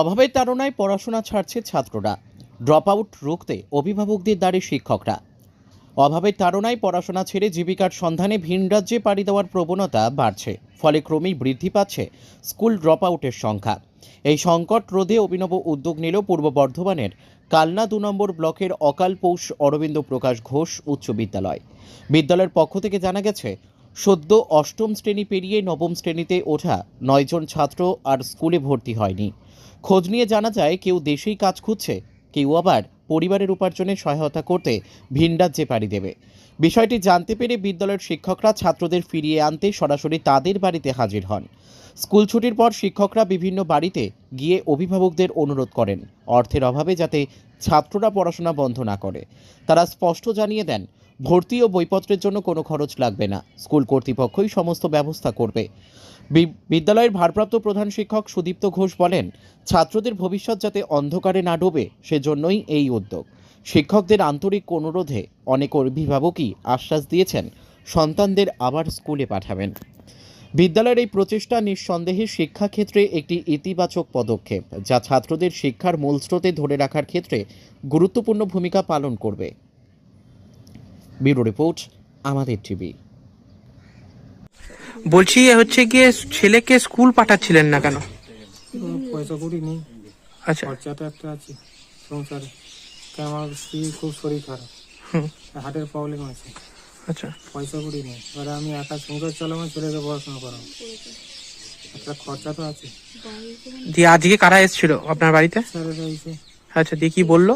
অভাবের তাড়নায় পড়াশোনা ছাড়ছে ছাত্ররা। ড্রপ আউট রুখতে অভিভাবকদের দ্বারে শিক্ষকরা। অভাবের তাড়নায় পড়াশোনা ছেড়ে জীবিকার সন্ধানে ভিন রাজ্যে পাড়ি দেওয়ার প্রবণতা বাড়ছে, ফলে ক্রমেই বৃদ্ধি পাচ্ছে স্কুল ড্রপ আউটের সংখ্যা। এই সংকট রোধে অভিনব উদ্যোগ নিল পূর্ব বর্ধমানের কালনা দু নম্বর ব্লকের অকাল পৌষ অরবিন্দ প্রকাশ ঘোষ উচ্চ বিদ্যালয়। বিদ্যালয়ের পক্ষ থেকে জানা গেছে সদ্য অষ্টম শ্রেণি পেরিয়ে নবম শ্রেণীতে ওঠা নয়জন ছাত্র আর স্কুলে ভর্তি হয়নি। খোঁজ নিয়ে জানা যায়, কেউ দেশেই কাজ খুঁজছে, কেউ আবার পরিবারের উপার্জনে সহায়তা করতে ভিন পাড়ি দেবে। বিষয়টি জানতে পেরে বিদ্যালয়ের শিক্ষকরা ছাত্রদের ফিরিয়ে আনতে সরাসরি তাদের বাড়িতে হাজির হন। স্কুল ছুটির পর শিক্ষকরা বিভিন্ন বাড়িতে গিয়ে অভিভাবকদের অনুরোধ করেন। অর্থের অভাবে যাতে ছাত্ররা পড়াশোনা বন্ধ না করে। তারা স্পষ্ট জানিয়ে দেন ভর্তি ও বইপত্রের জন্য কোনো খরচ লাগবে না। স্কুল কর্তৃপক্ষই সমস্ত ব্যবস্থা করবে। বিদ্যালয়ের ভারপ্রাপ্ত প্রধান শিক্ষক সুদীপ্ত ঘোষ বলেন, ছাত্রদের ভবিষ্যৎ যাতে অন্ধকারে না ডোবে, সেজন্যই এই উদ্যোগ। শিক্ষকদের আন্তরিক অনুরোধে অনেক অভিভাবকই আশ্বাস দিয়েছেন, সন্তানদের আবার স্কুলে পাঠাবেন। বিদ্যালয়ের এই প্রচেষ্টা নিঃসন্দেহে শিক্ষাক্ষেত্রে একটি ইতিবাচক পদক্ষেপ, যা ছাত্রদের শিক্ষার মূল স্রোতে ধরে রাখার ক্ষেত্রে গুরুত্বপূর্ণ ভূমিকা পালন করবে। ব্যুরো রিপোর্ট আমাদের টিভি। বলছি হচ্ছে গিয়ে ছেলেকে স্কুল পাঠাচ্ছিলেন না কেন? পয়সা করি নেই আচ্ছা। খরচাটা একটা আছে সংসারে। তা আমার স্ত্রীর খুব শরীর খারাপ। হুম, হার্টের প্রবলেম আছে। আচ্ছা। পয়সা করি নেই। এবারে আমি একা সংসার চলে চালাবো ছেলেকে পড়াশোনা করাবো। একটা খরচা তো আছে। দিয়ে আজকে কারা এসেছিল আপনার বাড়িতে? স্যারেরা এসে আচ্ছা দিয়ে কি বলল?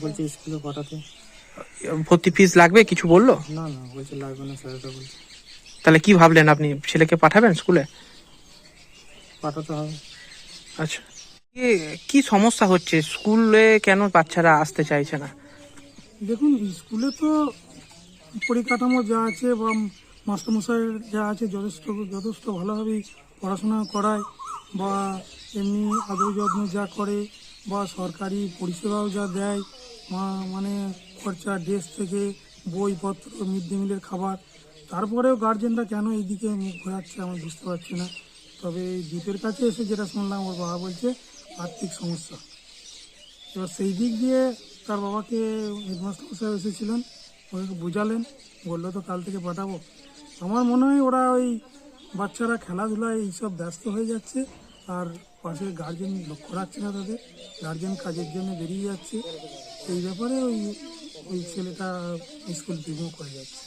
বলছে স্কুলে পাঠাতে। ভর্তি ফিস লাগবে? কিছু বলল? না না বলছে লাগবে না বলছে। তাহলে কি ভাবলেন আপনি? ছেলেকে পাঠাবেন স্কুলে? পাঠাতে হবে। আচ্ছা। কি সমস্যা হচ্ছে? স্কুলে কেন বাচ্চারা আসতে চাইছে না? দেখুন স্কুলে তো পরিকাঠামো যা আছে বা মাস্টারমশাইয়ের যা আছে যথেষ্ট যথেষ্ট ভালোভাবেই পড়াশোনা করায় বা এমনি আদর যত্ন যা করে বা সরকারি পরিষেবাও যা দেয় মানে খরচা ড্রেস থেকে বইপত্র মিড ডে মিলের খাবার। তারপরেও গার্জেনরা কেন এইদিকে মুখ ঘোরাচ্ছে আমি বুঝতে পারছি না। তবে এই দ্বীপের কাছে এসে যেটা শুনলাম, ওর বাবা বলছে, আর্থিক সমস্যা। এবার সেই দিক দিয়ে তার বাবাকে হেডমাস্টার মশাই এসেছিলেন, ওকে বোঝালেন, বলল, তো কাল থেকে পাঠাবো। আমার মনে হয় ওরা ওই বাচ্চারা খেলাধুলায় এইসব ব্যস্ত হয়ে যাচ্ছে, আর পাশে গার্জেন লক্ষ্য রাখছে না তাদের। গার্জেন কাজের জন্য বেরিয়ে যাচ্ছে। এই ব্যাপারে ওই ওই ছেলেটা স্কুল বিমুখ হয়ে যাচ্ছে।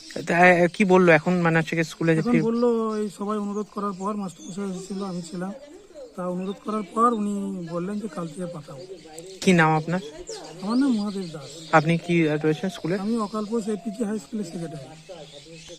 কি বলল? এখন মানে হচ্ছে স্কুলে যে এখন বলল এই সবাই অনুরোধ করার পর মাস্টারমশাই এসেছিল আমি ছিলাম। তা অনুরোধ করার পর উনি বললেন যে কাল থেকে পাঠাবো। কি নাম আপনার? আমার নাম মহাদেব দাস। আপনি কি রয়েছেন স্কুলে? আমি অকালপোষ এপিজি হাই স্কুলের সেক্রেটারি